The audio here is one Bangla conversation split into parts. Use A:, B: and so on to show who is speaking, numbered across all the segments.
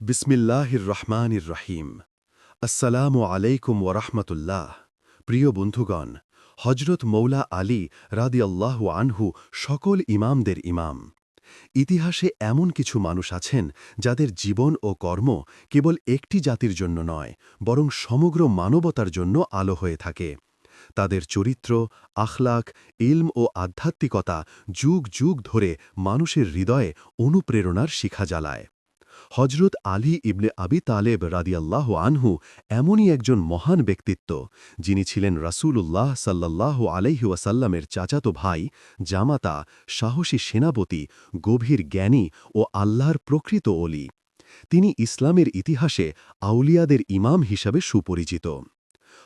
A: বিসমিল্লাহির রহমানির রহিম। আসসালামু আলাইকুম ওরহমতুল্লাহ প্রিয় বন্ধুগণ হজরত মৌলা আলী রাদিয়াল্লাহু আনহু সকল ইমামদের ইমাম। ইতিহাসে এমন কিছু মানুষ আছেন যাদের জীবন ও কর্ম কেবল একটি জাতির জন্য নয়, বরং সমগ্র মানবতার জন্য আলো হয়ে থাকে। তাদের চরিত্র আখলাক ইলম ও আধ্যাত্মিকতা যুগ যুগ ধরে মানুষের হৃদয়ে অনুপ্রেরণার শিখা জ্বালায়। হজরত আলী ইবনে আবি তালেব রাদিয়াল্লাহ আনহু এমনই একজন মহান ব্যক্তিত্ব, যিনি ছিলেন রাসূলুল্লাহ সাল্লাহ আলাইহি ওয়াসাল্লামের চাচাতো ভাই, জামাতা, সাহসী সেনাপতি, গভীর জ্ঞানী ও আল্লাহর প্রকৃত অলি তিনি ইসলামের ইতিহাসে আউলিয়াদের ইমাম হিসাবে সুপরিচিত।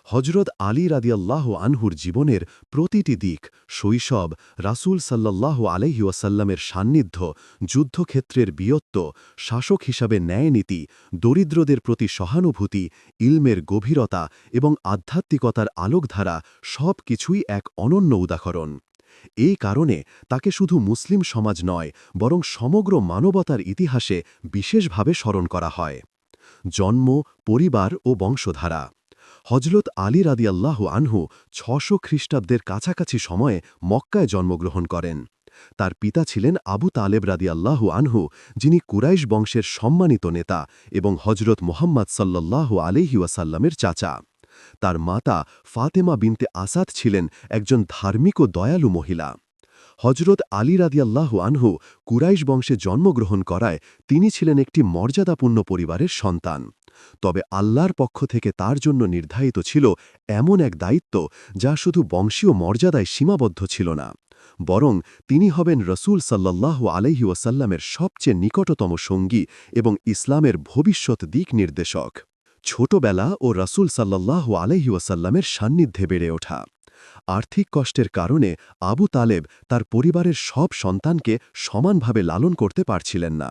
A: হজরত আলী রাদিয়াল্লাহ আনহুর জীবনের প্রতিটি দিক শৈশব রাসূল সাল্লাল্লাহ আলহিউসাল্লামের সান্নিধ্য, যুদ্ধক্ষেত্রের বীয়ত্ব শাসক হিসাবে ন্যায়নীতি, দরিদ্রদের প্রতি সহানুভূতি, ইলমের গভীরতা এবং আধ্যাত্মিকতার আলোকধারা সব কিছুই এক অনন্য উদাহরণ। এই কারণে তাকে শুধু মুসলিম সমাজ নয়, বরং সমগ্র মানবতার ইতিহাসে বিশেষভাবে স্মরণ করা হয়। জন্ম, পরিবার ও বংশধারা। হজরত আলী রাদিয়াল্লাহ আনহু ছশো খ্রিস্টাব্দের কাছাকাছি সময়ে মক্কায় জন্মগ্রহণ করেন। তার পিতা ছিলেন আবু তালেব রাদিয়াল্লাহ আনহু, যিনি কুরাইশ বংশের সম্মানিত নেতা এবং হজরত মোহাম্মদ সাল্লাহ আলহি ওয়াসাল্লামের চাচা। তার মাতা ফাতেমা বিনতে আসাদ ছিলেন একজন ধার্মিক ও দয়ালু মহিলা। হজরত আলী রাদিয়াল্লাহ আনহু কুরাইশ বংশে জন্মগ্রহণ করায় তিনি ছিলেন একটি মর্যাদাপূর্ণ পরিবারের সন্তান। তবে আল্লাহর পক্ষ থেকে তার জন্য নির্ধারিত ছিল এমন এক দায়িত্ব যা শুধু বংশীয় মর্যাদায় সীমাবদ্ধ ছিল না, বরং তিনি হবেন রসুল সাল্লাহ আলহি ওয়াসাল্লামের সবচেয়ে নিকটতম সঙ্গী এবং ইসলামের ভবিষ্যৎ দিক নির্দেশক। ছোটবেলা ও রসুল সাল্লাহ আলহি ওয়াসাল্লামের সান্নিধ্যে বেড়ে ওঠা। আর্থিক কষ্টের কারণে আবু তালেব তার পরিবারের সব সন্তানকে সমানভাবে লালন করতে পারছিলেন না।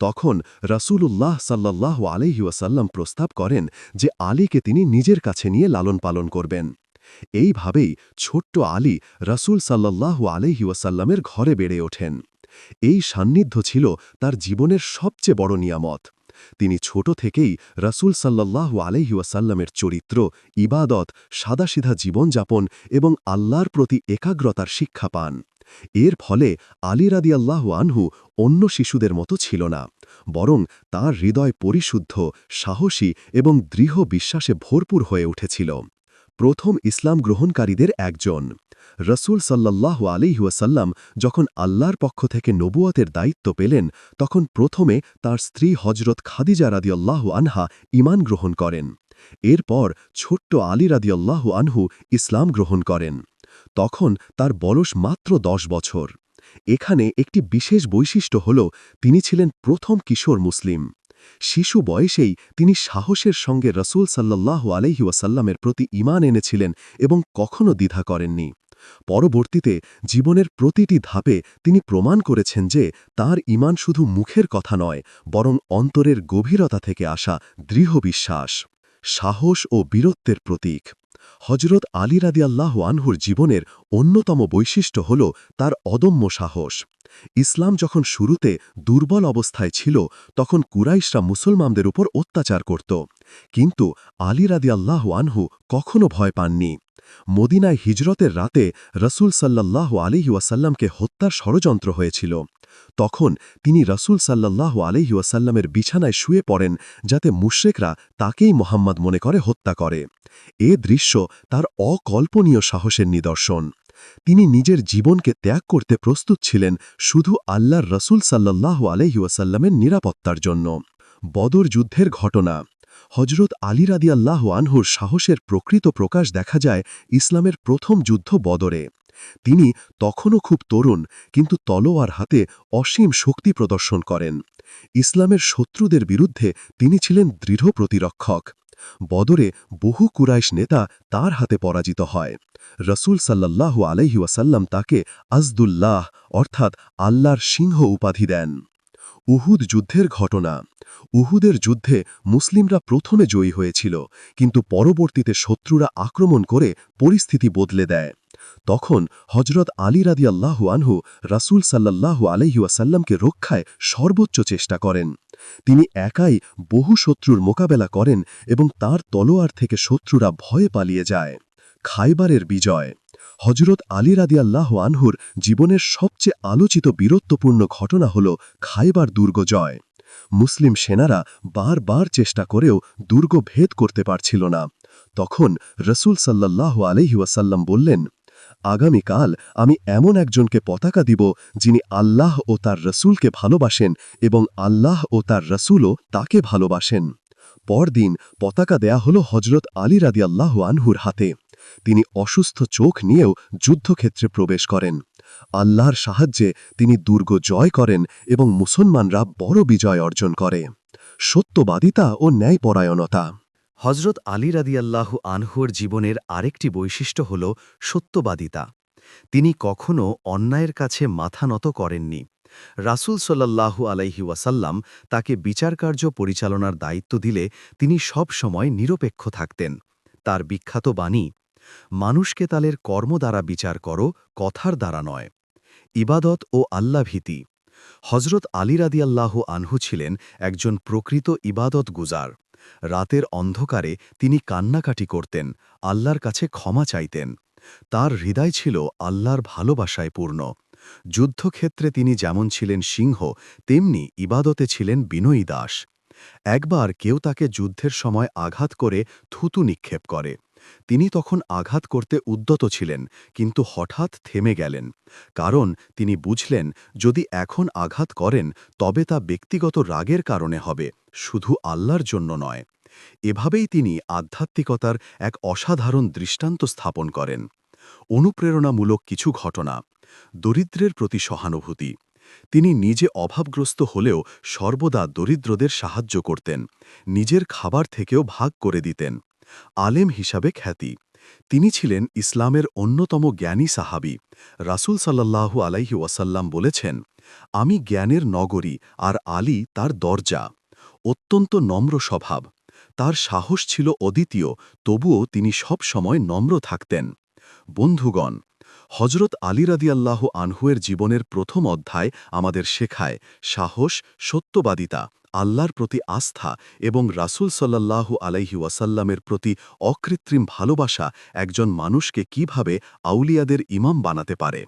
A: তখন রসুলুল্লাহ সাল্লাহ আলহিউসাল্লাম প্রস্তাব করেন যে আলীকে তিনি নিজের কাছে নিয়ে লালন পালন করবেন। এইভাবেই ছোট্ট আলী রসুল সাল্লাহ আলহিউসাল্লামের ঘরে বেড়ে ওঠেন। এই সান্নিধ্য ছিল তার জীবনের সবচেয়ে বড় নিয়ামত। তিনি ছোট থেকেই রাসুল সাল্লাহ আলহিউসাল্লামের চরিত্র, ইবাদত, সাদাসিধা জীবনযাপন এবং আল্লাহর প্রতি একাগ্রতার শিক্ষা পান। এর ফলে আলী রাদিয়াল্লাহ আনহু অন্য শিশুদের মতো ছিল না, বরং তার হৃদয় পরিশুদ্ধ, সাহসী এবং দৃঢ় বিশ্বাসে ভরপুর হয়ে উঠেছিল। প্রথম ইসলাম গ্রহণকারীদের একজন। রসুল সাল্লাহ আলিহাসাল্লাম যখন আল্লাহর পক্ষ থেকে নবুয়তের দায়িত্ব পেলেন, তখন প্রথমে তার স্ত্রী হজরত খাদিজা রাদিয়াল্লাহ আনহা ইমান গ্রহণ করেন। এরপর ছোট্ট আলী রাদিয়াল্লাহ আনহু ইসলাম গ্রহণ করেন। তখন তার বয়স মাত্র দশ বছর। এখানে একটি বিশেষ বৈশিষ্ট্য হল, তিনি ছিলেন প্রথম কিশোর মুসলিম। শিশু বয়সেই তিনি সাহসের সঙ্গে রসুল সাল্লাহ আলহিউসাল্লামের প্রতি ইমান এনেছিলেন এবং কখনও দ্বিধা করেননি। পরবর্তীতে জীবনের প্রতিটি ধাপে তিনি প্রমাণ করেছেন যে তার ইমান শুধু মুখের কথা নয়, বরং অন্তরের গভীরতা থেকে আসা দৃঢ় বিশ্বাস, সাহস ও বীরত্বের প্রতীক। হজরত আলী রাদিয়াল্লাহ আনহুর জীবনের অন্যতম বৈশিষ্ট্য হল তার অদম্য সাহস। ইসলাম যখন শুরুতে দুর্বল অবস্থায় ছিল, তখন কুরাইশরা মুসলমানদের উপর অত্যাচার করত। কিন্তু আলী রাদিয়াল্লাহ আনহু কখনো ভয় পাননি। মদিনায় হিজরতের রাতে রসুল সাল্লাহ আলিহি ওয়াসাল্লামকে হত্যার ষড়যন্ত্র হয়েছিল। তখন তিনি রসুল সাল্লাহ আলহি ওয়াসাল্লামের বিছানায় শুয়ে পড়েন, যাতে মুশ্রেকরা তাকেই মোহাম্মদ মনে করে হত্যা করে। এ দৃশ্য তার অকল্পনীয় সাহসের নিদর্শন। তিনি নিজের জীবনকে ত্যাগ করতে প্রস্তুত ছিলেন শুধু আল্লাহর রসুল সাল্লাহ আলহিউসাল্লামের নিরাপত্তার জন্য। বদর যুদ্ধের ঘটনা। হজরত আলী রাদিয়াল্লাহ আনহুর সাহসের প্রকৃত প্রকাশ দেখা যায় ইসলামের প্রথম যুদ্ধ বদরে। তিনি তখনও খুব তরুণ, কিন্তু তলোয়ার হাতে অসীম শক্তি প্রদর্শন করেন। ইসলামের শত্রুদের বিরুদ্ধে তিনি ছিলেন দৃঢ় প্রতিরক্ষক। বদরে বহু কুরাইশ নেতা তার হাতে পরাজিত হয়। রসুল সাল্লাহ আলহিউসাল্লাম তাকে আজদুল্লাহ অর্থাৎ আল্লাহর সিংহ উপাধি দেন। উহুদ যুদ্ধের ঘটনা। উহুদের যুদ্ধে মুসলিমরা প্রথমে জয়ী হয়েছিল, কিন্তু পরবর্তীতে শত্রুরা আক্রমণ করে পরিস্থিতি বদলে দেয়। তখন হজরত আলী রাদি আল্লাহু আনহু রাসুল সাল্লাল্লাহু আলহি ওয়াসাল্লামকে রক্ষায় সর্বোচ্চ চেষ্টা করেন। তিনি একাই বহু শত্রুর মোকাবেলা করেন এবং তার তলোয়ার থেকে শত্রুরা ভয়ে পালিয়ে যায়। খাইবারের বিজয়। হজরত আলী রাদি আনহুর জীবনের সবচেয়ে আলোচিত বীরত্বপূর্ণ ঘটনা হল খাইবার দুর্গ জয় মুসলিম সেনারা বারবার চেষ্টা করেও দুর্গ ভেদ করতে পারছিল না। তখন রসুল সাল্লাহ আলহিউসাল্লাম বললেন আগামীকাল আমি এমন একজনকে পতাকা দিব যিনি আল্লাহ ও তার রসুলকে ভালোবাসেন এবং আল্লাহ ও তার রসুলও তাকে ভালোবাসেন। পরদিন পতাকা দেয়া হল হজরত আলী রাদি আল্লাহ আনহুর হাতে। তিনি অসুস্থ চোখ নিয়েও যুদ্ধক্ষেত্রে প্রবেশ করেন। আল্লাহর সাহায্যে তিনি দুর্গ জয় করেন এবং মুসলমানরা বড় বিজয় অর্জন করে। সত্যবাদিতা ও ন্যায়পরায়ণতা।
B: হজরত আলী রাদিয়াল্লাহু আনহুর জীবনের আরেকটি বৈশিষ্ট্য হল সত্যবাদিতা। তিনি কখনও অন্যায়ের কাছে মাথা নত করেননি। রাসূল সাল্লাল্লাহু আলাইহি ওয়াসাল্লাম তাকে বিচারকার্য পরিচালনার দায়িত্ব দিলে তিনি সব সময় নিরপেক্ষ থাকতেন। তার বিখ্যাত বাণী, মানুষকে তালের কর্ম দ্বারা বিচার করো, কথার দ্বারা নয়। ইবাদত ও আল্লাভীতি হজরত আলী রাদিয়াল্লাহু আনহু ছিলেন একজন প্রকৃত ইবাদত গুজার রাতের অন্ধকারে তিনি কান্নাকাটি করতেন, আল্লাহর কাছে ক্ষমা চাইতেন। তার হৃদয় ছিল আল্লাহর ভালোবাসায় পূর্ণ। যুদ্ধক্ষেত্রে তিনি যেমন ছিলেন সিংহ, তেমনি ইবাদতে ছিলেন বিনয়ী দাস। একবার কেউ তাকে যুদ্ধের সময় আঘাত করে থুতু নিক্ষেপ করে। তিনি তখন আঘাত করতে উদ্যত ছিলেন, কিন্তু হঠাৎ থেমে গেলেন। কারণ তিনি বুঝলেন, যদি এখন আঘাত করেন, তবে তা ব্যক্তিগত রাগের কারণে হবে, শুধু আল্লাহর জন্য নয়। এভাবেই তিনি আধ্যাত্মিকতার এক অসাধারণ দৃষ্টান্ত স্থাপন করেন। অনুপ্রেরণামূলক কিছু ঘটনা। দরিদ্রের প্রতি সহানুভূতি। তিনি নিজে অভাবগ্রস্ত হলেও সর্বদা দরিদ্রদের সাহায্য করতেন, নিজের খাবার থেকেও ভাগ করে দিতেন। আলেম হিসাবে খ্যাতি। তিনি ছিলেন ইসলামের অন্যতম জ্ঞানী সাহাবি। রাসুল সাল্লাল্লাহু আলাইহি ওয়াসাল্লাম বলেছেন, আমি জ্ঞানের নগরী আর আলী তার দরজা। অত্যন্ত নম্র স্বভাব। তার সাহস ছিল অদ্বিতীয়, তবুও তিনি সব সময় নম্র থাকতেন। বন্ধুগণ হজরত আলী রাদিয়াল্লাহ আনহুয়ের জীবনের প্রথম অধ্যায় আমাদের শেখায় সাহস, সত্যবাদিতা। আল্লাহর প্রতি আস্থা এবং রাসুল সাল্লাল্লাহু আলাইহি ওয়াসাল্লামের প্রতি অকৃত্রিম ভালোবাসা একজন মানুষকে কীভাবে আউলিয়াদের ইমাম বানাতে পারে?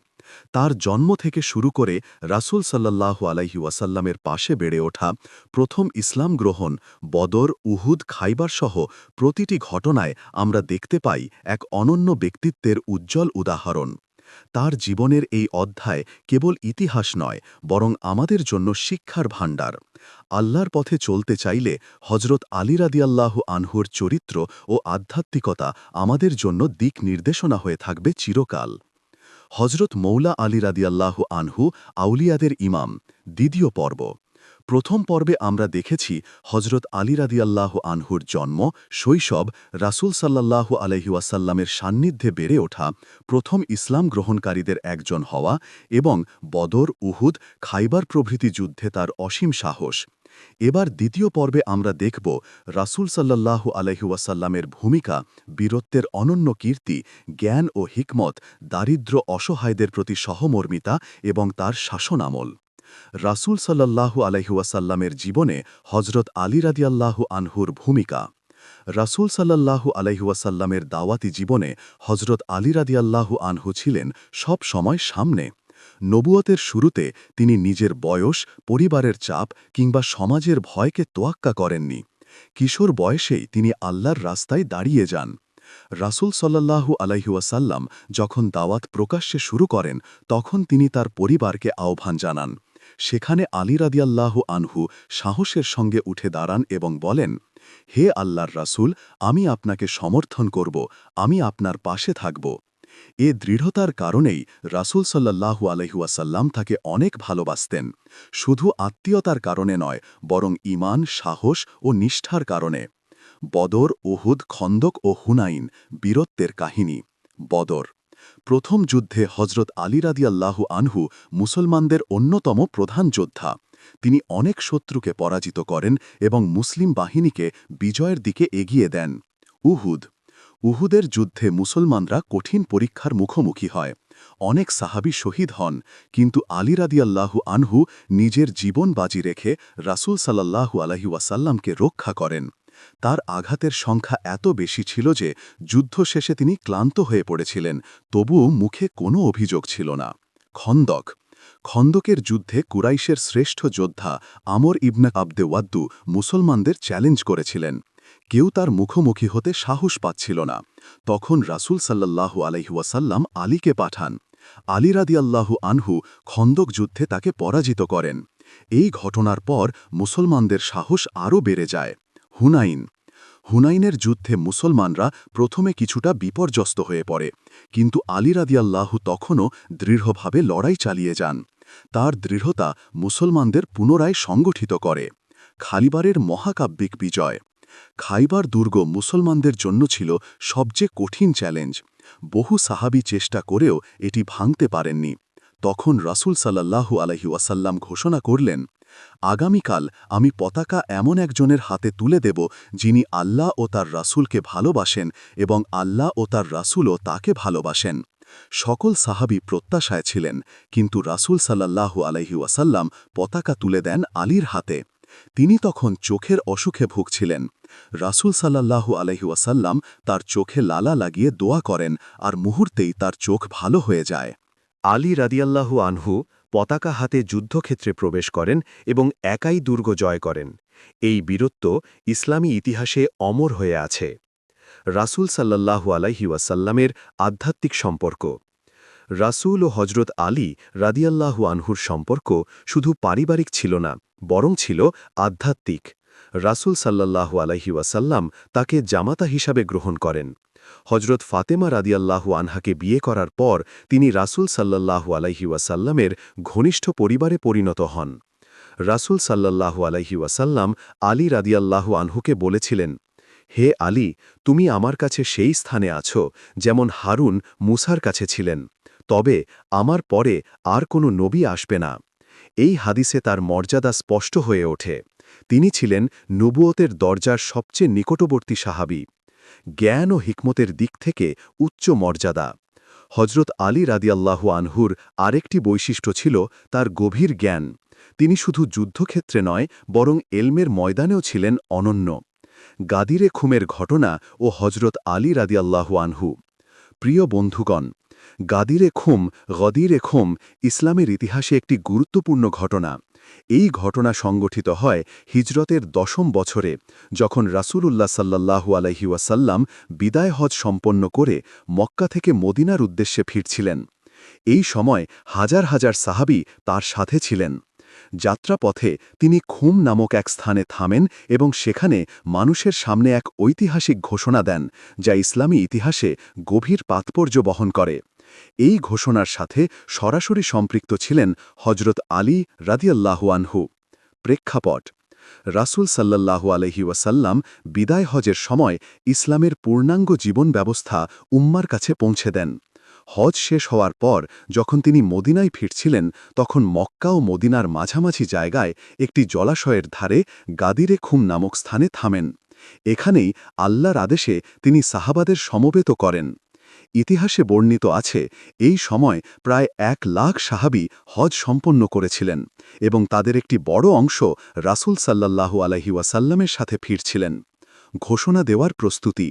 B: তার জন্ম থেকে শুরু করে রাসুল সাল্লাল্লাহু আলাইহি ওয়াসাল্লামের পাশে বেড়ে ওঠা প্রথম ইসলাম গ্রহণ, বদর, উহুদ, খাইবার সহ প্রতিটি ঘটনায় আমরা দেখতে পাই এক অনন্য ব্যক্তিত্বের উজ্জ্বল উদাহরণ। তার জীবনের এই অধ্যায় কেবল ইতিহাস নয়, বরং আমাদের জন্য শিক্ষার ভাণ্ডার। আল্লাহর পথে চলতে চাইলে হজরত আলী রাদিয়াল্লাহ আনহুর চরিত্র ও আধ্যাত্মিকতা আমাদের জন্য দিক নির্দেশনা হয়ে থাকবে চিরকাল। হজরত মৌলা আলী রাদিয়াল্লাহ আনহু আউলিয়াদের ইমাম, দ্বিতীয় পর্ব। প্রথম পর্বে আমরা দেখেছি হজরত আলী রাদিয়াল্লাহ আনহুর জন্ম, শৈশব, রাসুল সাল্লাল্লাহু আলহিউসাল্লামের সান্নিধ্যে বেড়ে ওঠা, প্রথম ইসলাম গ্রহণকারীদের একজন হওয়া এবং বদর, উহুদ, খাইবার প্রভৃতি যুদ্ধে তার অসীম সাহস। এবার দ্বিতীয় পর্বে আমরা দেখব রাসুল সাল্লাল্লাহু আলহিউসাল্লামের ভূমিকা, বীরত্বের অনন্য কীর্তি, জ্ঞান ও হিকমত দারিদ্র অসহায়দের প্রতি সহমর্মিতা এবং তার শাসনামল রাসুল সাল্লাল্লাহু আলহিউসাল্লামের জীবনে হজরত আলী রাদিয়াল্লাহু আনহুর ভূমিকা। রাসুল সাল্লাল্লাহু আলহিউসাল্লামের দাওয়াতি জীবনে হজরত আলী রাদিয়াল্লাহু আনহু ছিলেন সব সময় সামনে। নবুয়তের শুরুতে তিনি নিজের বয়স, পরিবারের চাপ কিংবা সমাজের ভয়কে তোয়াক্কা করেননি। কিশোর বয়সেই তিনি আল্লাহর রাস্তায় দাঁড়িয়ে যান। রাসুল সাল্লাল্লাহু আলাইহুয়াসাল্লাম যখন দাওয়াত প্রকাশ্যে শুরু করেন, তখন তিনি তার পরিবারকে আহ্বান জানান। সেখানে আলী রাদিয়াল্লাহ আনহু সাহসের সঙ্গে উঠে দাঁড়ান এবং বলেন, হে আল্লাহর রাসুল, আমি আপনাকে সমর্থন করব, আমি আপনার পাশে থাকব। এ দৃঢ়তার কারণেই রাসুল সাল্লাহু আলহুয়াসাল্লাম তাকে অনেক ভালোবাসতেন। শুধু আত্মীয়তার কারণে নয়, বরং ইমান সাহস ও নিষ্ঠার কারণে। বদর ওহুদ খন্দক ও হুনাইন বীরত্বের কাহিনী। বদর প্রথম যুদ্ধে হজরত আলী রাদিয়াল্লাহু আনহু মুসলমানদের অন্যতম প্রধান যোদ্ধা। তিনি অনেক শত্রুকে পরাজিত করেন এবং মুসলিম বাহিনীকে বিজয়ের দিকে এগিয়ে দেন। উহুদ।
C: উহুদের যুদ্ধে মুসলমানরা কঠিন পরীক্ষার মুখোমুখি হয়। অনেক সাহাবী শহীদ হন, কিন্তু আলী রাদিয়াল্লাহু আনহু নিজের জীবন বাজি রেখে রাসূল আলাইহি ওয়াসাল্লামকে রক্ষা করেন। তার আঘাতের সংখ্যা এত বেশি ছিল যে যুদ্ধ শেষে তিনি ক্লান্ত হয়ে পড়েছিলেন, তবুও মুখে কোনো অভিযোগ ছিল না। খন্দক। খন্দকের যুদ্ধে কুরাইশের শ্রেষ্ঠ যোদ্ধা আমর ইবনা আবদে ওয়াদ্দু মুসলমানদের চ্যালেঞ্জ করেছিলেন। কেউ তার মুখোমুখি হতে সাহস পাচ্ছিল না। তখন রাসূল সাল্লাল্লাহু আলাইহুয়াসাল্লাম আলীকে পাঠান। আলী রাদিয়াল্লাহু আনহু খন্দক যুদ্ধে তাকে পরাজিত করেন। এই ঘটনার পর মুসলমানদের সাহস আরও বেড়ে যায়। হুনাইন। হুনাইনের যুদ্ধে মুসলমানরা প্রথমে কিছুটা বিপর্যস্ত হয়ে পড়ে, কিন্তু আলী রাদিয়াল্লাহু তখনও দৃঢ়ভাবে লড়াই চালিয়ে যান। তার দৃঢ়তা মুসলমানদের পুনরায় সংগঠিত করে। খালিবারের মহাকাব্যিক বিজয়। খাইবার দুর্গ মুসলমানদের জন্য ছিল সবচেয়ে কঠিন চ্যালেঞ্জ। বহু সাহাবি চেষ্টা করেও এটি ভাঙতে পারেননি। তখন রাসূল সাল্লাল্লাহু আলহি ওয়াসাল্লাম ঘোষণা করলেন আগামীকাল আমি পতাকা এমন একজনের হাতে তুলে দেব, যিনি আল্লাহ ও তার রাসূলকে ভালোবাসেন এবং আল্লাহ ও তার রাসূলও তাকে ভালোবাসেন। সকল সাহাবি প্রত্যাশায় ছিলেন, কিন্তু রাসূল সাল্লাল্লাহু আলহি ওয়াসাল্লাম পতাকা তুলে দেন আলীর হাতে। তিনি তখন চোখের অসুখে ভুগছিলেন। রাসূল সাল্লাল্লাহু আলহি ওয়াসাল্লাম তার চোখে লালা লাগিয়ে দোয়া করেন আর মুহূর্তেই তার চোখ ভালো হয়ে যায়।
B: আলী রাদিয়াল্লাহু আনহু পতাকা হাতে যুদ্ধক্ষেত্রে প্রবেশ করেন এবং একাই দুর্গ জয় করেন। এই বীরত্ব ইসলামী ইতিহাসে অমর হয়ে আছে। রাসূল সাল্লাল্লাহু আলাইহি ওয়াসাল্লামের আধ্যাত্মিক সম্পর্ক। রাসূল ও হজরত আলী রাদিয়াল্লাহু আনহুর সম্পর্ক শুধু পারিবারিক ছিল না, বরং ছিল আধ্যাত্মিক। রাসূল সাল্লাল্লাহু আলাইহি ওয়াসাল্লাম তাকে জামাতা হিসাবে গ্রহণ করেন। হজরত ফাতেমা রাদিয়াল্লাহু আনহাকে বিয়ে করার পর তিনি রাসূল সাল্লাল্লাহু আলাইহি ওয়াসাল্লামের ঘনিষ্ঠ পরিবারে পরিণত হন। রাসূল সাল্লাল্লাহু আলাইহি ওয়াসাল্লাম আলী রাদিয়াল্লাহু আনহুকে বলেছিলেন, হে আলী, তুমি আমার কাছে সেই স্থানে আছো যেমন হারুন মুসার কাছে ছিলেন, তবে আমার পরে আর কোনো নবী আসবে না। এই হাদিসে তার মর্যাদা স্পষ্ট হয়ে ওঠে। তিনি ছিলেন নবুয়তের দরজার সবচেয়ে নিকটবর্তী সাহাবি। জ্ঞান ও হিকমতের দিক থেকে উচ্চ মর্যাদা। হজরত আলী রাদিয়াল্লাহু আনহুর আরেকটি বৈশিষ্ট্য ছিল তার গভীর জ্ঞান। তিনি শুধু যুদ্ধক্ষেত্রে নয়, বরং এলমের ময়দানেও ছিলেন অনন্য। গাদিরে খুমের ঘটনা ও হজরত আলী রাদিয়াল্লাহু আনহু। প্রিয় বন্ধুগণ গাদিরে খুম, গদিরে খুম ইসলামের ইতিহাসে একটি গুরুত্বপূর্ণ ঘটনা। এই ঘটনা সংগঠিত হয় হিজরতের দশম বছরে, যখন রাসূলুল্লাহ সাল্লাহু আলহি ওয়াসাল্লাম বিদায় হজ সম্পন্ন করে মক্কা থেকে মদিনার উদ্দেশ্যে ফিরছিলেন। এই সময় হাজার হাজার সাহাবি তার সাথে ছিলেন। যাত্রাপথে তিনি খুম নামক এক স্থানে থামেন এবং সেখানে মানুষের সামনে এক ঐতিহাসিক ঘোষণা দেন, যা ইসলামী ইতিহাসে গভীর তাৎপর্য বহন করে। এই ঘোষণার সাথে সরাসরি সম্পৃক্ত ছিলেন হজরত আলী রাদিয়াল্লাহুয়ানহু প্রেক্ষাপট, রাসুল সাল্লাল্লাহু আলহি ওয়াসাল্লাম বিদায় হজের সময় ইসলামের পূর্ণাঙ্গ জীবন ব্যবস্থা উম্মার কাছে পৌঁছে দেন। হজ শেষ হওয়ার পর যখন তিনি মদিনায় ফিরছিলেন, তখন মক্কা ও মদিনার মাঝামাঝি জায়গায় একটি জলাশয়ের ধারে গাদিরে খুম নামক স্থানে থামেন। এখানেই আল্লাহর আদেশে তিনি সাহাবাদের সমবেত করেন। ইতিহাসে বর্ণিত আছে, এই সময় প্রায় এক লাখ সাহাবি হজ সম্পন্ন করেছিলেন এবং তাদের একটি বড় অংশ রাসুল সাল্লাল্লাহু আলহি ওয়াসাল্লামের সাথে ফিরছিলেন। ঘোষণা দেওয়ার প্রস্তুতি,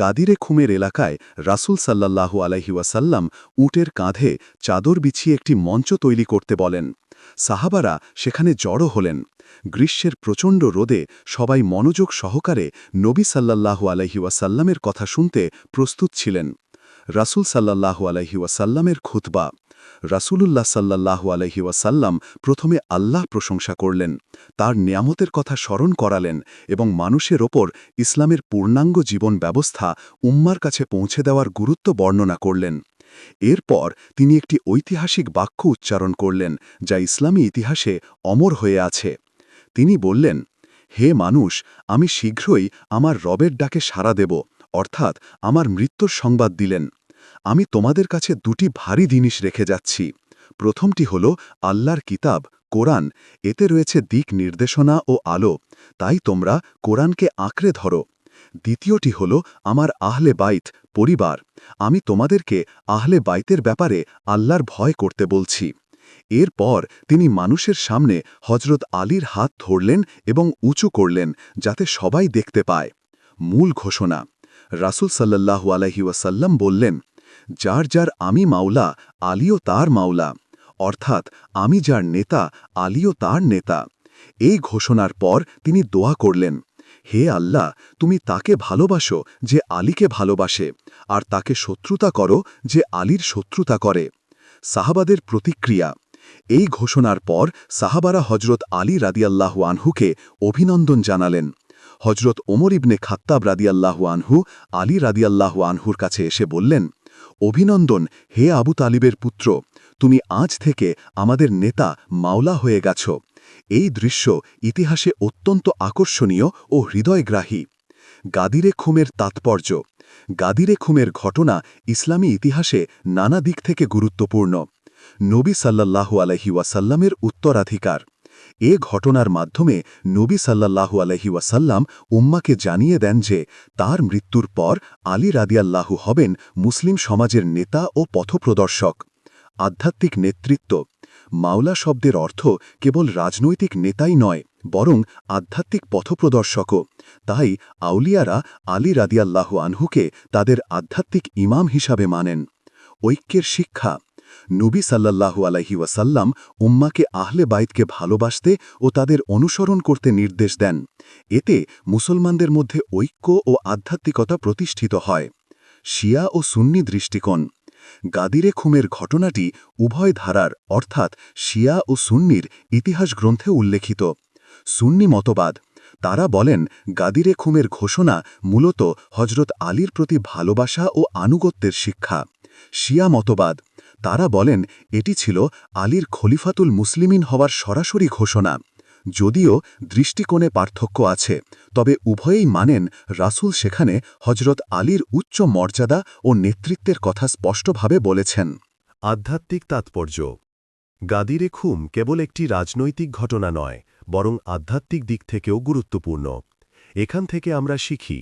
B: গাদিরে খুমের এলাকায় রাসুল সাল্লাল্লাহু আলহি ওয়াসাল্লাম উটের কাঁধে চাদর বিছিয়ে একটি মঞ্চ তৈরি করতে বলেন। সাহাবারা সেখানে জড়ো হলেন। গ্রীষ্মের প্রচণ্ড রোদে সবাই মনোযোগ সহকারে নবী সাল্লাল্লাহু আলহি ওয়াসাল্লামের কথা শুনতে প্রস্তুত ছিলেন। রাসুল সাল্লাল্লাহু আলহি ওয়াসাল্লামের খুতবা। রাসুলুল্লাহ সাল্লাল্লাহু আলহি ওয়াসাল্লাম প্রথমে আল্লাহ প্রশংসা করলেন, তার নিয়ামতের কথা স্মরণ করালেন এবং মানুষের ওপর ইসলামের পূর্ণাঙ্গ জীবন ব্যবস্থা উম্মার কাছে পৌঁছে দেওয়ার গুরুত্ব বর্ণনা করলেন। এরপর তিনি একটি ঐতিহাসিক বাক্য উচ্চারণ করলেন, যা ইসলামী ইতিহাসে অমর হয়ে আছে। তিনি বললেন, হে মানুষ, আমি শীঘ্রই আমার রবের ডাকে সাড়া দেব, অর্থাৎ আমার মৃত্যুর সংবাদ দিলেন। আমি তোমাদের কাছে দুটি ভারী জিনিস রেখে যাচ্ছি। প্রথমটি হল আল্লাহর কিতাব, কোরআন। এতে রয়েছে দিক নির্দেশনা ও আলো। তাই তোমরা কোরআনকে আঁকড়ে ধরো।
C: দ্বিতীয়টি হল আমার আহলে বাইত, পরিবার। আমি তোমাদেরকে আহলে বাইতের ব্যাপারে আল্লাহর ভয় করতে বলছি। এরপর তিনি মানুষের সামনে হজরত আলীর হাত ধরলেন এবং উঁচু করলেন যাতে সবাই দেখতে পায়। মূল ঘোষণা। রাসুল সাল্লাহু আলহি বললেন যার যার আমি মাওলা, আলীও তার মাওলা। অর্থাৎ আমি যার নেতা, আলীও তার নেতা। এই ঘোষণার পর তিনি দোয়া করলেন, হে আল্লাহ, তুমি তাকে ভালোবাসো যে আলীকে ভালোবাসে, আর তাকে শত্রুতা করো যে আলীর শত্রুতা করে। সাহাবাদের প্রতিক্রিয়া, এই ঘোষণার পর সাহাবারা হজরত আলী রাদিয়াল্লাহু আনহুকে অভিনন্দন জানালেন। হজরত ওমর ইবনে খাত্তাব রাদিয়াল্লাহু আনহু আলী রাদিয়াল্লাহু আনহুর কাছে এসে বললেন অভিনন্দন, হে আবু তালিবের পুত্র, তুমি আজ থেকে আমাদের নেতা মাওলা হয়ে গেছ। এই দৃশ্য ইতিহাসে অত্যন্ত আকর্ষণীয় ও হৃদয়গ্রাহী। গাদিরে খুমের তাৎপর্য, গাদিরে খুমের ঘটনা ইসলামী ইতিহাসে নানা দিক থেকে গুরুত্বপূর্ণ। নবী সাল্লাল্লাহু আলহি ওয়াসাল্লামের উত্তরাধিকার। এ ঘটনার মাধ্যমে নবী সাল্লাল্লাহু আলহি ওয়াসাল্লাম উম্মাকে জানিয়ে দেন যে তার মৃত্যুর পর আলী রাদিয়াল্লাহু হবেন মুসলিম সমাজের নেতা ও পথপ্রদর্শক। আধ্যাত্মিক নেতৃত্ব। মাওলা শব্দের অর্থ কেবল রাজনৈতিক নেতাই নয়, বরং আধ্যাত্মিক পথপ্রদর্শকও। তাই আউলিয়ারা আলী রাদিয়াল্লাহু আনহুকে তাদের আধ্যাত্মিক ইমাম হিসাবে মানেন। ঐক্যের শিক্ষা। নবী সাল্লাল্লাহু আলাইহি ওয়াসাল্লাম উম্মাকে আহলে বাইতকে ভালোবাসতে ও তাদের অনুসরণ করতে নির্দেশ দেন। এতে মুসলমানদের মধ্যে ঐক্য ও আধ্যাত্মিকতা প্রতিষ্ঠিত হয়। শিয়া ও সুন্নি দৃষ্টিকোণ। গাদিরে খুমের ঘটনাটি উভয় ধারার, অর্থাৎ শিয়া ও সুন্নির, ইতিহাস গ্রন্থে উল্লেখিত। সুন্নি মতবাদ। তারা বলেন, গাদিরে খুমের ঘোষণা মূলত হজরত আলীর প্রতি ভালোবাসা ও আনুগত্যের শিক্ষা। শিয়া মতবাদ। তারা বলেন, এটি ছিল আলীর খলিফাতুল মুসলিমিন হওয়ার সরাসরি ঘোষণা। যদিও দৃষ্টিকোণে পার্থক্য আছে, তবে উভয়েই মানেন রাসূল সেখানে হজরত আলীর উচ্চ মর্যাদা ও নেতৃত্বের কথা স্পষ্টভাবে বলেছেন।
A: আধ্যাত্মিক তাৎপর্য। গাদিরে খুম কেবল একটি রাজনৈতিক ঘটনা নয়, বরং আধ্যাত্মিক দিক থেকেও গুরুত্বপূর্ণ। এখান থেকে আমরা শিখি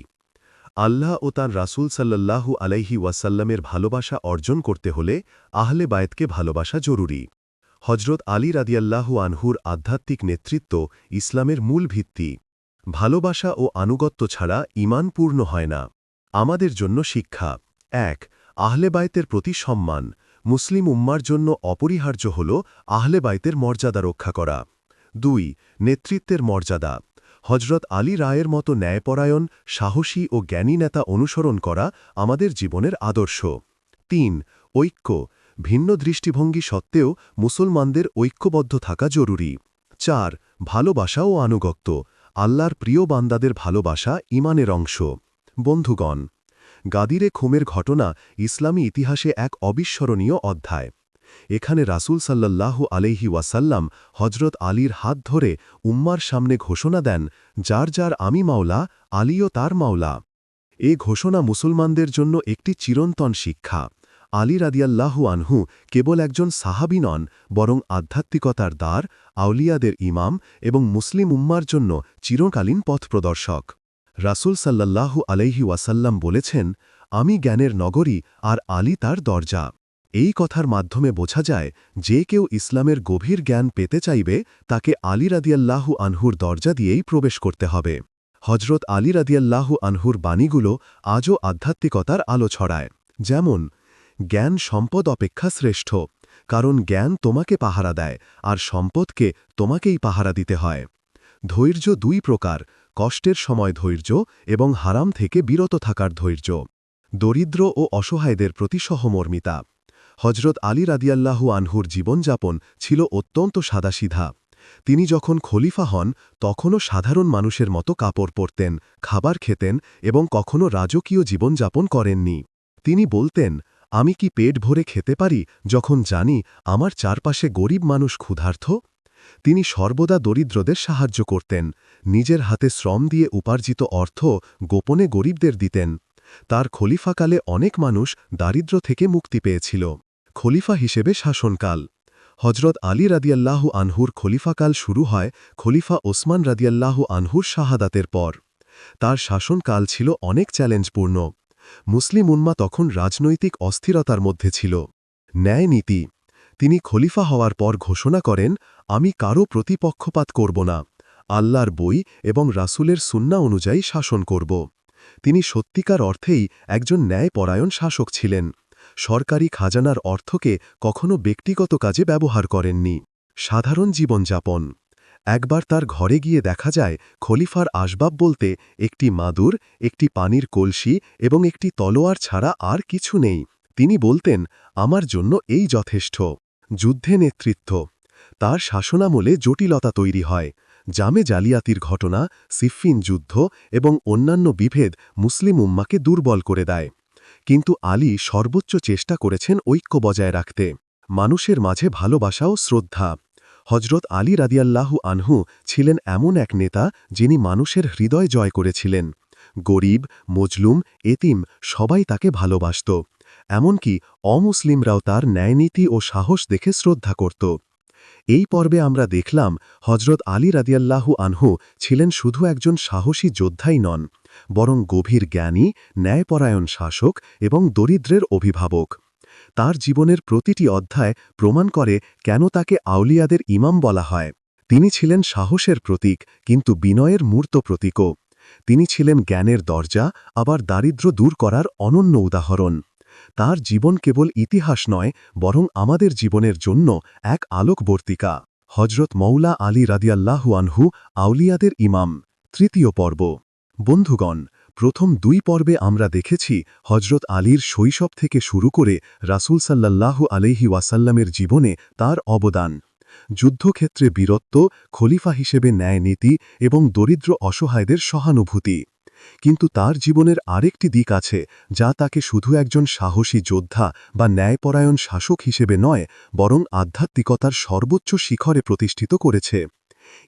A: আল্লাহ ও তার রাসূল সাল্লাল্লাহু আলাইহি ওয়াসাল্লামের ভালোবাসা অর্জন করতে হলে আহলে বায়েতকে ভালোবাসা জরুরি। হজরত আলী রাদিয়াল্লাহু আনহুর আধ্যাত্মিক নেতৃত্ব ইসলামের মূল ভিত্তি। ভালোবাসা ও আনুগত্য ছাড়া ইমান পূর্ণ হয় না। আমাদের জন্য শিক্ষা। এক, আহলে বায়তের প্রতি সম্মান। মুসলিম উম্মার জন্য অপরিহার্য হল আহলে বাইতের মর্যাদা রক্ষা করা। দুই, নেতৃত্বের মর্যাদা। হজরত আলী রায়ের মতো ন্যায়পরায়ণ, সাহসী ও জ্ঞানী নেতা অনুসরণ করা আমাদের জীবনের আদর্শ। তিন, ঐক্য। ভিন্ন দৃষ্টিভঙ্গি সত্ত্বেও মুসলমানদের ঐক্যবদ্ধ থাকা জরুরি। চার, ভালোবাসা ও আনুগত্য। আল্লাহর প্রিয় বান্দাদের ভালোবাসা ইমানের অংশ। বন্ধুগণ, গাদিরে খুমের ঘটনা ইসলামী ইতিহাসে এক অবিস্মরণীয় অধ্যায়। এখানে রাসূল সাল্লাল্লাহু আলাইহি ওয়াসাল্লাম হজরত আলীর হাত ধরে উম্মার সামনে ঘোষণা দেন, যার যার আমি মাওলা, আলীও তার মাওলা। এ ঘোষণা মুসলমানদের জন্য একটি চিরন্তন শিক্ষা। আলী রাদিয়াল্লাহু আনহু কেবল একজন সাহাবি নন, বরং আধ্যাত্মিকতার দ্বার, আউলিয়াদের ইমাম এবং মুসলিম উম্মার জন্য চিরকালীন পথ প্রদর্শক। রাসূল সাল্লাল্লাহু আলাইহি ওয়াসাল্লাম বলেছেন, আমি জ্ঞানের নগরী আর আলী তার দরজা। এই কথার মাধ্যমে বোঝা যায়, যে কেউ ইসলামের গভীর জ্ঞান পেতে চাইবে, তাকে আলী রাদিয়াল্লাহু আনহুর দরজা দিয়েই প্রবেশ করতে হবে। হজরত আলী রাদিয়াল্লাহু আনহুর বাণীগুলো আজও আধ্যাত্মিকতার আলো ছড়ায়। যেমন, জ্ঞান সম্পদ অপেক্ষা শ্রেষ্ঠ, কারণ জ্ঞান তোমাকে পাহারা দেয়, আর সম্পদকে তোমাকেই পাহারা দিতে হয়। ধৈর্য দুই প্রকার, কষ্টের সময় ধৈর্য এবং হারাম থেকে বিরত থাকার ধৈর্য। দরিদ্র ও অসহায়দের প্রতি সহমর্মিতা। হজরত আলী রাদিয়াল্লাহু আনহুর জীবনযাপন ছিল অত্যন্ত সাদাসিধা। তিনি যখন খলিফা হন, তখনও সাধারণ মানুষের মতো কাপড় পরতেন, খাবার খেতেন এবং কখনও রাজকীয় জীবনযাপন করেননি। তিনি বলতেন, আমি কি পেট ভরে খেতে পারি যখন জানি আমার চারপাশে গরিব মানুষ ক্ষুধার্থ? তিনি সর্বদা দরিদ্রদের সাহায্য করতেন, নিজের হাতে শ্রম দিয়ে উপার্জিত অর্থ গোপনে গরিবদের দিতেন। তার খলিফাকালে অনেক মানুষ দারিদ্র থেকে মুক্তি পেয়েছিল। খলিফা হিসেবে শাসনকাল। হজরত আলী রাদিয়াল্লাহু আনহুর খলিফাকাল শুরু হয় খলিফা ওসমান রাদিয়াল্লাহু আনহুর শাহাদাতের পর। তার শাসনকাল ছিল অনেক চ্যালেঞ্জপূর্ণ। মুসলিম উম্মা তখন রাজনৈতিক অস্থিরতার মধ্যে ছিল। ন্যায় নীতি। তিনি খলিফা হওয়ার পর ঘোষণা করেন, আমি কারও প্রতিপক্ষপাত করব না। আল্লাহর বই এবং রাসূলের সুন্না অনুযায়ী শাসন করব। তিনি সত্যিকার অর্থেই একজন ন্যায়পরায়ণ শাসক ছিলেন। সরকারি খাজানার অর্থকে কখনো ব্যক্তিগত কাজে ব্যবহার করেননি। সাধারণ জীবনযাপন। একবার তার ঘরে গিয়ে দেখা যায়, খলিফার আসবাব বলতে একটি মাদুর, একটি পানির কলসি এবং একটি তলোয়ার ছাড়া আর কিছু নেই। তিনি বলতেন, আমার জন্য এই যথেষ্ট। যুদ্ধে নেতৃত্ব। তার শাসনামলে জটিলতা তৈরি হয়। জামে জালিয়াতির ঘটনা, সিফিন যুদ্ধ এবং অন্যান্য বিভেদ মুসলিম উম্মাকে দুর্বল করে দেয়। কিন্তু আলী সর্বোচ্চ চেষ্টা করেছেন ঐক্য বজায় রাখতে। মানুষের মাঝে ভালোবাসা ও শ্রদ্ধা। হজরত আলী রাদিয়াল্লাহু আনহু ছিলেন এমন এক নেতা যিনি মানুষের হৃদয় জয় করেছিলেন। গরিব, মজলুম, এতিম সবাই তাকে ভালোবাসত। এমনকি অমুসলিমরাও তার ন্যায়নীতি ও সাহস দেখে শ্রদ্ধা করত। এই পর্বে আমরা দেখলাম হজরত আলী রাদিয়াল্লাহু আনহু ছিলেন শুধু একজন সাহসী যোদ্ধাই নন। বরং গভীর জ্ঞানী, ন্যায়পরায়ণ শাসক এবং দরিদ্রের অভিভাবক। তার জীবনের প্রতিটি অধ্যায় প্রমাণ করে কেন তাকে আউলিয়াদের ইমাম বলা হয়। তিনি ছিলেন সাহসের প্রতীক, কিন্তু বিনয়ের মূর্ত প্রতীকও। তিনি ছিলেন জ্ঞানের দরজা, আবার দারিদ্র দূর করার অনন্য উদাহরণ। তার জীবন কেবল ইতিহাস নয়, বরং আমাদের জীবনের জন্য এক আলোকবর্তিকা। হজরত মৌলা আলী রাদিয়াল্লাহু আনহু আউলিয়াদের ইমাম, তৃতীয় পর্ব। বন্ধুগণ, প্রথম দুই পর্বে আমরা দেখেছি হজরত আলীর শৈশব থেকে শুরু করে রাসূল সাল্লাল্লাহু আলহি ওয়াসাল্লামের জীবনে তার অবদান। যুদ্ধক্ষেত্রে বীরত্ব, খলিফা হিসেবে ন্যায়নীতি এবং দরিদ্র অসহায়দের সহানুভূতি। কিন্তু তার জীবনের আরেকটি দিক আছে, যা তাকে শুধু একজন সাহসী যোদ্ধা বা ন্যায়পরায়ণ শাসক হিসেবে নয়, বরং আধ্যাত্মিকতার সর্বোচ্চ শিখরে প্রতিষ্ঠিত করেছে।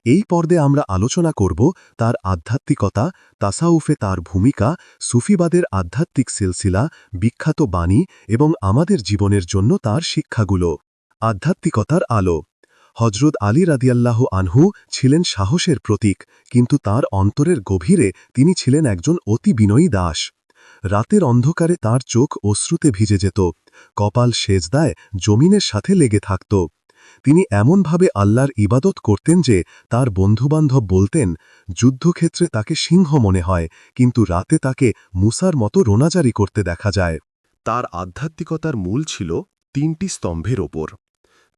A: এই পর্দে আমরা আলোচনা করব তার আধ্যাত্মিকতা, তাসাউফে তার ভূমিকা, সুফিবাদের আধ্যাত্মিক সিলসিলা, বিখ্যাত বাণী এবং আমাদের জীবনের জন্য তার শিক্ষাগুলো। আধ্যাত্মিকতার আলো। হজরত আলী রাদিয়াল্লাহ আনহু ছিলেন সাহসের প্রতীক, কিন্তু তার অন্তরের গভীরে তিনি ছিলেন একজন অতি বিনয়ী দাস। রাতের অন্ধকারে তার চোখ অশ্রুতে ভিজে যেত, কপাল সেজদায় জমিনের সাথে লেগে থাকত। তিনি এমনভাবে আল্লাহর ইবাদত করতেন যে তার বন্ধুবান্ধব বলতেন, যুদ্ধক্ষেত্রে তাকে সিংহ মনে হয়, কিন্তু রাতে তাকে মুসার মতো রোনাজারি করতে দেখা যায়।
D: তার আধ্যাত্মিকতার মূল ছিল তিনটি স্তম্ভের ওপর।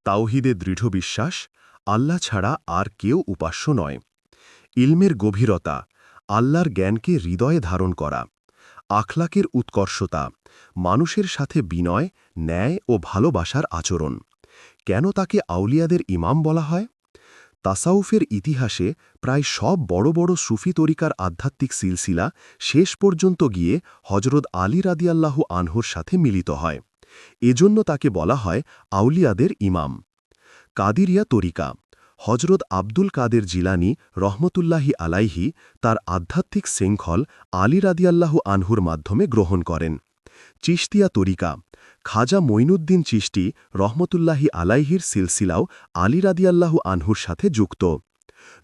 D: তাওহিদে দৃঢ় বিশ্বাস, আল্লাহ ছাড়া আর কেউ উপাস্য নয়। ইলমের গভীরতা, আল্লাহর জ্ঞানকে হৃদয়ে ধারণ করা। আখলাকের উৎকর্ষতা, মানুষের সাথে বিনয়, ন্যায় ও ভালোবাসার আচরণ। কেন তাকে আউলিয়াদের ইমাম বলা হয়? তাসাউফের ইতিহাসে প্রায় সব বড় বড় সুফি তরিকার আধ্যাত্মিক সিলসিলা শেষ পর্যন্ত গিয়ে হজরত আলী রাদিয়াল্লাহু আনহুর সাথে মিলিত হয়। এজন্য তাকে বলা হয় আউলিয়াদের ইমাম। কাদিরিয়া তরিকা। হজরত আব্দুল কাদের জিলানি রহমতুল্লাহি আলাইহি তার আধ্যাত্মিক শৃঙ্খল আলী রাদিয়াল্লাহু আনহুর মাধ্যমে গ্রহণ করেন। চিশতিয়া তরিকা। খাজা মঈনুদ্দিন চিশতি রহমতুল্লাহি আলাইহির সিলসিলাও আলী রাদিয়াল্লাহু আনহুর সাথে যুক্ত।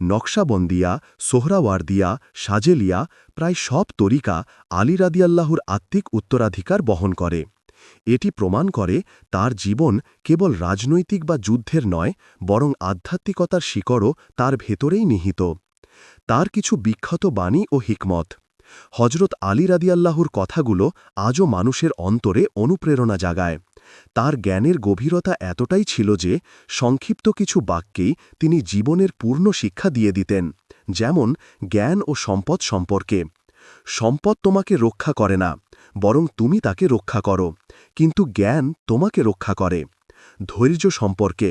D: নকশাবন্দিয়া, সোহরাওয়ার্দিয়া, সাজেলিয়া প্রায় সব তরিকা আলী রাদিয়াল্লাহুর আত্মিক উত্তরাধিকার বহন করে। এটি প্রমাণ করে তার জীবন কেবল রাজনৈতিক বা যুদ্ধের নয়, বরং আধ্যাত্মিকতার শিকড়ও তার ভেতরেই নিহিত। তার কিছু বিখ্যাত বাণী ও হিকমত। হজরত আলী রাদিয়াল্লাহুর কথাগুলো আজও মানুষের অন্তরে অনুপ্রেরণা জাগায়। তার জ্ঞানের গভীরতা এতটাই ছিল যে সংক্ষিপ্ত কিছু বাক্যেই তিনি জীবনের পূর্ণ শিক্ষা দিয়ে দিতেন, যেমন জ্ঞান ও সম্পদ সম্পর্কে। সম্পদ তোমাকে রক্ষা করে না, বরং তুমি তাকে রক্ষা করো, কিন্তু জ্ঞান তোমাকে রক্ষা করে। ধৈর্য সম্পর্কে।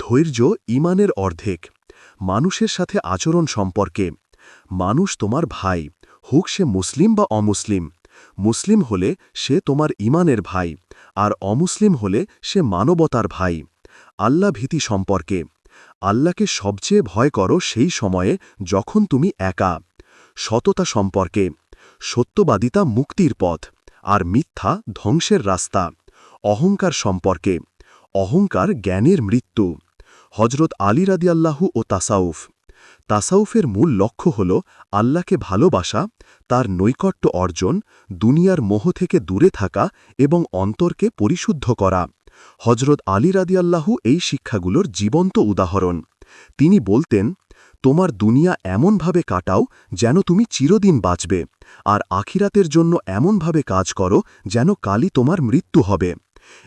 D: ধৈর্য ইমানের অর্ধেক। মানুষের সাথে আচরণ সম্পর্কে। মানুষ তোমার ভাই। হোক সে মুসলিম বা অমুসলিম। মুসলিম হলে সে তোমার ইমানের ভাই, আর অমুসলিম হলে সে মানবতার ভাই। আল্লাহ ভীতি সম্পর্কে। আল্লাহকে সবচেয়ে ভয় করো সেই সময়ে যখন তুমি একা। সততা সম্পর্কে। সত্যবাদিতা মুক্তির পথ, আর মিথ্যা ধ্বংসের রাস্তা। অহংকার সম্পর্কে। অহংকার জ্ঞানের মৃত্যু। হজরত আলী রাদিয়াল্লাহু ও তাসাউফ।
C: তাসাউফের মূল লক্ষ্য হল আল্লাহকে ভালোবাসা, তার নৈকট্য অর্জন, দুনিয়ার মোহ থেকে দূরে থাকা এবং অন্তরকে পরিশুদ্ধ করা। হজরত আলী রাদিয়াল্লাহু এই শিক্ষাগুলোর জীবন্ত উদাহরণ। তিনি বলতেন, তোমার দুনিয়া এমনভাবে কাটাও যেন তুমি চিরদিন বাঁচবে, আর আখিরাতের জন্য এমনভাবে কাজ করো যেন কালই তোমার মৃত্যু হবে।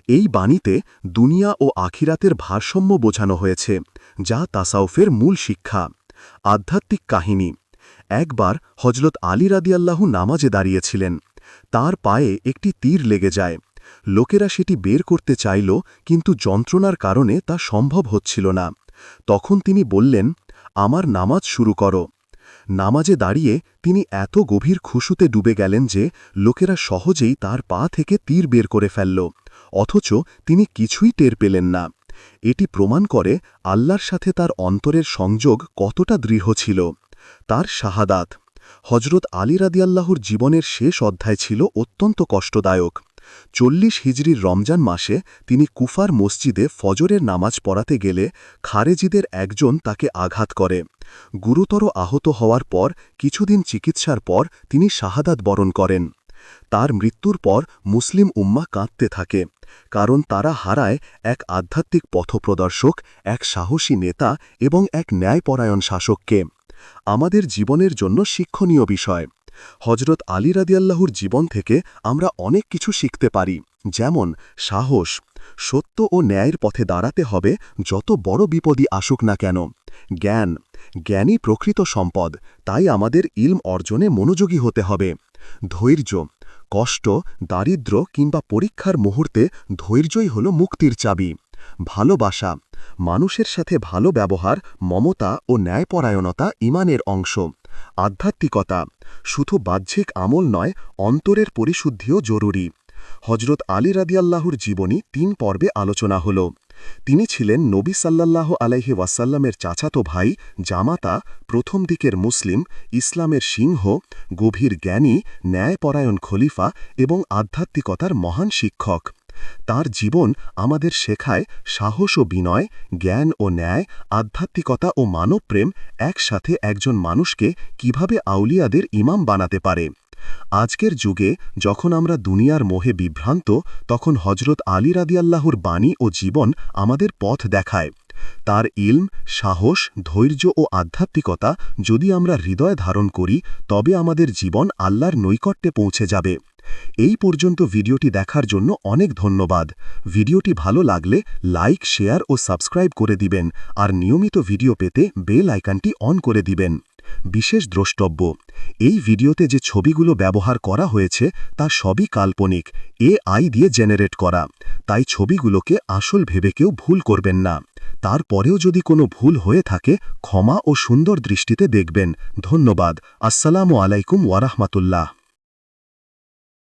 C: এই বাণীতে দুনিয়া ও আখিরাতের ভারসাম্য বোঝানো হয়েছে, যা তাসাউফের মূল শিক্ষা। আধ্যাত্মিক কাহিনী। একবার হজরত আলী রাদিয়াল্লাহু নামাজে দাঁড়িয়েছিলেন। তার পায়ে একটি তীর লেগে যায়। লোকেরা সেটি বের করতে চাইল, কিন্তু যন্ত্রণার কারণে তা সম্ভব হচ্ছিল না। তখন তিনি বললেন, আমার নামাজ শুরু করো। নামাজে দাঁড়িয়ে তিনি এত গভীর খুশুতে ডুবে গেলেন যে লোকেরা সহজেই তার পা থেকে তীর বের করে ফেলল, অথচ তিনি কিছুই টের পেলেন না। এটি প্রমাণ করে আল্লাহর সাথে তার অন্তরের সংযোগ কতটা দৃঢ় ছিল। তার শাহাদাত হজরত আলী রাদিয়াল্লাহুর জীবনের শেষ অধ্যায় ছিল অত্যন্ত কষ্টদায়ক। চল্লিশ হিজরির রমজান মাসে তিনি কুফার মসজিদে ফজরের নামাজ পড়াতে গেলে খারেজিদের একজন তাকে আঘাত করে। গুরুতর আহত হওয়ার পর কিছুদিন চিকিৎসার পর তিনি শাহাদাত বরণ করেন। তার মৃত্যুর পর মুসলিম উম্মা কাঁদতে থাকে। কারণ তারা হারায় এক আধ্যাত্মিক পথপ্রদর্শক, এক সাহসী নেতা এবং এক ন্যায়পরায়ণ শাসককে। আমাদের জীবনের জন্য শিক্ষণীয় বিষয়। হজরত আলী রাদিয়াল্লাহুর জীবন থেকে আমরা অনেক কিছু শিখতে পারি, যেমন সাহস। সত্য ও ন্যায়ের পথে দাঁড়াতে হবে যত বড় বিপদই আসুক না কেন। জ্ঞান। জ্ঞানই প্রকৃত সম্পদ, তাই আমাদের ইলম অর্জনে মনোযোগী হতে হবে। ধৈর্য, কষ্ট, দারিদ্র্য কিংবা পরীক্ষার মুহূর্তে ধৈর্যই হল মুক্তির চাবি। ভালোবাসা, মানুষের সাথে ভালো ব্যবহার, মমতা ও ন্যায়পরায়ণতা ইমানের অংশ। আধ্যাত্মিকতা, শুধু বাহ্যিক আমল নয়, অন্তরের পরিশুদ্ধিও জরুরি। হজরত আলী রাদিয়াল্লাহুর জীবনী তিন পর্বে আলোচনা হল। তিনি ছিলেন নবী সাল্লাহ আলাইহি ওয়াসাল্লামের চাচাতো ভাই জামাতা, প্রথম দিকের মুসলিম, ইসলামের সিংহ, গভীর জ্ঞানী, ন্যায়পরায়ণ খলিফা এবং আধ্যাত্মিকতার মহান শিক্ষক। তার জীবন আমাদের শেখায় সাহস ও বিনয়, জ্ঞান ও ন্যায়, আধ্যাত্মিকতা ও মানবপ্রেম একসাথে একজন মানুষকে কীভাবে আউলিয়াদের ইমাম বানাতে পারে। আজকের যুগে যখন আমরা দুনিয়ার মোহে বিভ্রান্ত, তখন হজরত আলী রাদিয়াল্লাহুর বাণী ও জীবন আমাদের পথ দেখায়। তার ইলম, সাহস, ধৈর্য ও আধ্যাত্মিকতা যদি আমরা হৃদয় ধারণ করি, তবে আমাদের জীবন আল্লাহর নৈকট্যে পৌঁছে যাবে। এই পর্যন্ত ভিডিওটি দেখার জন্য অনেক ধন্যবাদ। ভিডিওটি ভালো লাগলে লাইক, শেয়ার ও সাবস্ক্রাইব করে দিবেন আর নিয়মিত ভিডিও পেতে বেল আইকনটি অন করে দিবেন। বিশেষ দ্রষ্টব্য, এই ভিডিওতে যে ছবিগুলো ব্যবহার করা হয়েছে তা সবই কাল্পনিক এ আই দিয়ে জেনারেট করা। তাই ছবিগুলোকে আসল ভেবে কেউ ভুল করবেন না। তারপরেও যদি কোনো ভুল হয়ে থাকে, ক্ষমা ও সুন্দর দৃষ্টিতে দেখবেন। ধন্যবাদ। আসসালামু আলাইকুম ওয়ারাহমাতুল্লাহ